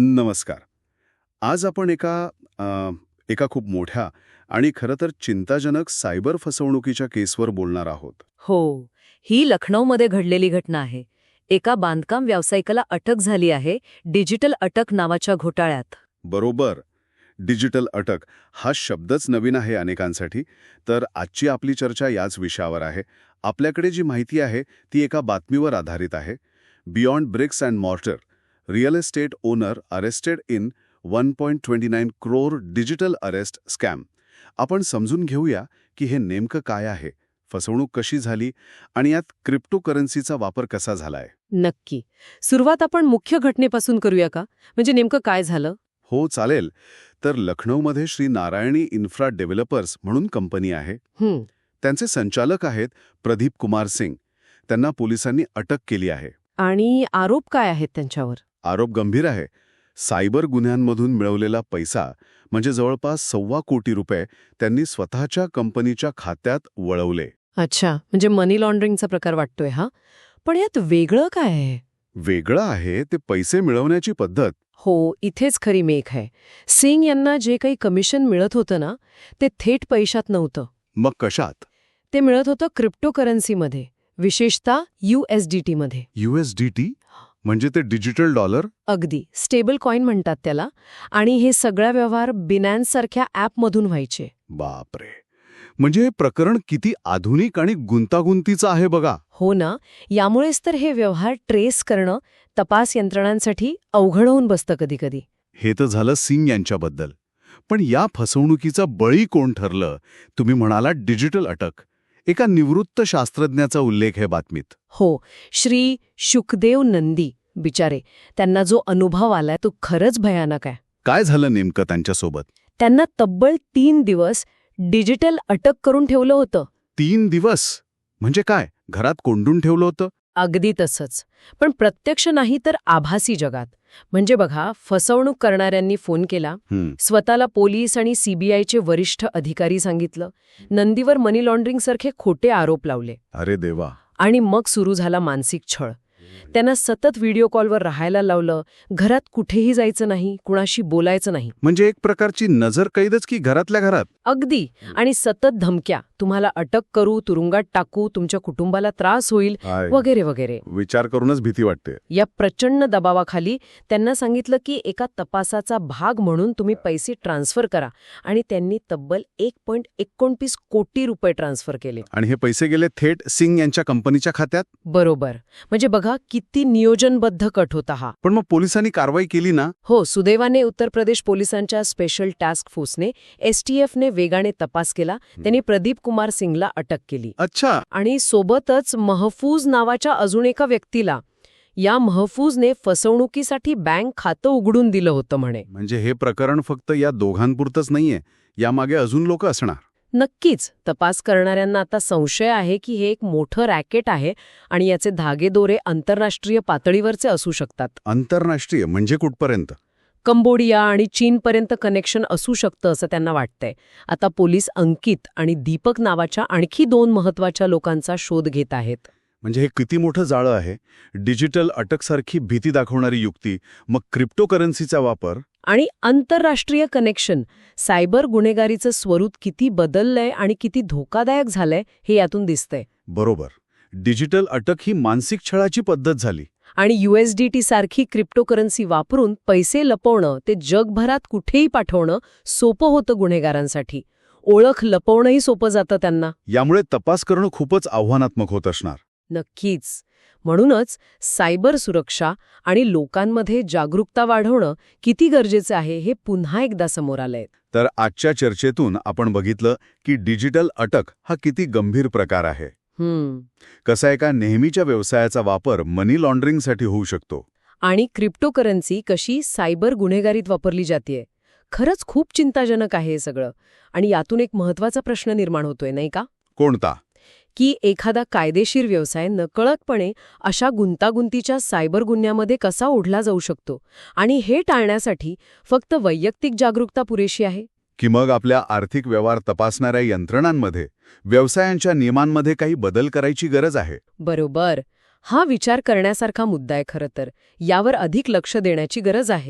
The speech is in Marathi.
नमस्कार. आज आपण एका अ, एका खूप मोठ्या आणि खरं तर चिंताजनक सायबर फसवणुकीच्या केसवर बोलणार आहोत. हो ही लखनौमध्ये घडलेली घटना आहे. एका बांधकाम व्यावसायिकाला अटक झाली आहे डिजिटल अटक नावाच्या घोटाळ्यात. बरोबर. डिजिटल अटक हा शब्दच नवीन आहे अनेकांसाठी तर आजची आपली चर्चा याच विषयावर आहे. आपल्याकडे जी माहिती आहे ती एका बातमीवर आधारित आहे. Beyond bricks and mortar real estate owner arrested in one point twenty nine crore digital arrest scam. आपण समजून घेऊया की हे नेमकं काय आहे फसवणूक कशी झाली आणि यात क्रिप्टोकरन्सीचा वापर कसा झालाय. नक्की. सुरुवात आपण मुख्य घटनेपासून करूया का? म्हणजे नेमकं काय झालं? हो चालेल. तर लखनौमध्ये श्री नारायणी इन्फ्रा डेव्हलपर्स म्हणून कंपनी आहे. त्यांचे संचालक आहेत प्रदीप कुमार सिंग. त्यांना पोलिसांनी अटक केली आहे. आणि आरोप काय आहेत त्यांच्यावर? आरोप गंभीर आहे. सायबर गुन्ह्यांमधून मिळवलेला पैसा म्हणजे जवळपास सव्वा कोटी रुपये त्यांनी स्वतःच्या कंपनीच्या खात्यात वळवले. अच्छा म्हणजे मनी लॉन्ड्रिंगचा प्रकार वाटतोय हा. पण यात वेगळं काय आहे? वेगळं आहे ते पैसे मिळवण्याची पद्धत. हो इथेच खरी मेघ आहे. सिंग यांना जे काही कमिशन मिळत होतं ना ते थेट पैशात नव्हतं. मग कशात? ते मिळत होतं क्रिप्टोकरन्सीमध्ये विशेषतः यूएसडीटी म्हणजे ते डिजिटल डॉलर? अगदी. स्टेबल कॉईन म्हणतात त्याला. आणि हे सगळा व्यवहार बिनॅन्ससारख्या ॲपमधून व्हायचे. बापरे. म्हणजे हे प्रकरण किती आधुनिक आणि गुंतागुंतीचं आहे बघा. हो ना. यामुळेच तर हे व्यवहार ट्रेस करणं तपास यंत्रणांसाठी अवघड होऊन बसतं कधीकधी. हे तर झालं सिंग यांच्याबद्दल. पण या फसवणुकीचा बळी कोण ठरलं? तुम्ही म्हणाला डिजिटल अटक. एका निवृत्त शास्त्रज्ञाचा उल्लेख आहे बातमीत. हो. श्री शुकदेव नंदी. बिचारे त्यांना जो अनुभव आलाय तो खरंच भयानक आहे. काय झालं नेमकं त्यांच्यासोबत? त्यांना तब्बल तीन दिवस डिजिटल अटक करून ठेवलं होतं. तीन दिवस? म्हणजे काय? घरात कोंडून ठेवलं होतं? अगदी तसंच. पण प्रत्यक्ष नाही तर आभासी जगात. म्हणजे बघा फसवणूक करणाऱ्यांनी फोन केला. हं, स्वतःला पोलीस आणि सीबीआयचे वरिष्ठ अधिकारी सांगितलं. नंदीवर मनी लॉन्ड्रिंगसारखे खोटे आरोप लावले. अरे देवा. आणि मग सुरू झाला मानसिक छळ. त्यांना सतत व्हिडिओ कॉलवर राहायला लावलं. घरात कुठेही जायचं नाही कुणाशी बोलायचं नाही. म्हणजे एक प्रकारची नजर कैदच की घरातल्या घरात? अगदी. आणि सतत धमक्या. तुम्हाला अटक करू तुरुंगात टाकू तुमच्या कुटुंबाला त्रास होईल वगैरे वगैरे. विचार करूनच भीती वाटते. या प्रचंड दबावाखाली त्यांना सांगितलं की एका तपासाचा भाग म्हणून तुम्ही पैसे ट्रान्सफर करा. आणि त्यांनी तब्बल एक पॉईंट एकोणतीस कोटी रुपये ट्रान्सफर केले. आणि हे पैसे गेले थेट सिंग यांच्या कंपनीच्या खात्यात? बरोबर. म्हणजे बघा किती नियोजनबद्ध कट होता हा. पण मग पोलिसांनी कारवाई केली ना? हो सुदैवाने उत्तर प्रदेश पोलिसांच्या स्पेशल टास्क फोर्सने एसटीएफने वेगाने तपास केला. त्यांनी प्रदीप कुमार सिंगला अटक केली. अच्छा. आणि सोबतच महफूज नावाच्या अजून एका व्यक्तीला या महफूजने फसवणुकीसाठी बँक खातं उघडून दिलं होतं म्हणे. म्हणजे हे प्रकरण फक्त या दोघांपुरतंच नाहीये. यामागे अजून लोक असणार. नक्कीच तपास करणाऱ्यांना आता संशय आहे की हे एक मोठं रॅकेट आहे आणि याचे धागेदोरे आंतरराष्ट्रीय पातळीवरचे असू शकतात. आंतरराष्ट्रीय म्हणजे कुठपर्यंत? कंबोडिया आणि चीनपर्यंत कनेक्शन असू शकतं असं त्यांना वाटतंय. आता पोलीस अंकित आणि दीपक नावाच्या आणखी दोन महत्त्वाच्या लोकांचा शोध घेत आहेत. म्हणजे हे किती मोठं जाळं आहे? डिजिटल अटकसारखी भीती दाखवणारी युक्ती मग क्रिप्टोकरन्सीचा वापर? आणि आंतरराष्ट्रीय कनेक्शन. सायबर गुन्हेगारीचं स्वरूप किती बदललंय आणि किती धोकादायक झालंय हे यातून दिसतंय. बरोबर. डिजिटल अटक ही मानसिक छळाची पद्धत झाली. आणि यूएसडीटी सारखी क्रिप्टोकरन्सी वापरून पैसे लपवणं ते जगभरात कुठेही पाठवणं सोपं होतं गुन्हेगारांसाठी. ओळख लपवणंही सोपं जातं त्यांना. यामुळे तपास करणं खूपच आव्हानात्मक होत असणार. नक्कीच. म्हणूनच सायबर सुरक्षा आणि लोकांमध्ये जागरूकता वाढवणं किती गरजेचं आहे हे पुन्हा एकदा समोर आलंय. तर आजच्या चर्चेतून आपण बघितलं की डिजिटल अटक हा किती गंभीर प्रकार आहे. कसा एका नेहमीच्या व्यवसायाचा वापर मनी लॉन्ड्रिंगसाठी होऊ शकतो? आणि क्रिप्टोकरन्सी कशी सायबर गुन्हेगारीत वापरली जाते खरंच खूप चिंताजनक आहे हे सगळं. आणि यातून एक महत्त्वाचा प्रश्न निर्माण होतोय नाही का? कोणता? की एखादा कायदेशीर व्यवसाय नकळतपणे अशा गुंतागुंतीच्या सायबर गुन्ह्यामध्ये कसा ओढला जाऊ शकतो? आणि हे टाळण्यासाठी फक्त वैयक्तिक जागरूकता पुरेशी आहे? की मग आपल्या आर्थिक व्यवहार तपासणाऱ्या यंत्रणांमध्ये व्यवसायांच्या नियमांमध्ये काही बदल करायची गरज आहे? बरोबर. हा विचार करण्यासारखा मुद्दा आहे खरं तर. यावर अधिक लक्ष देण्याची गरज आहे.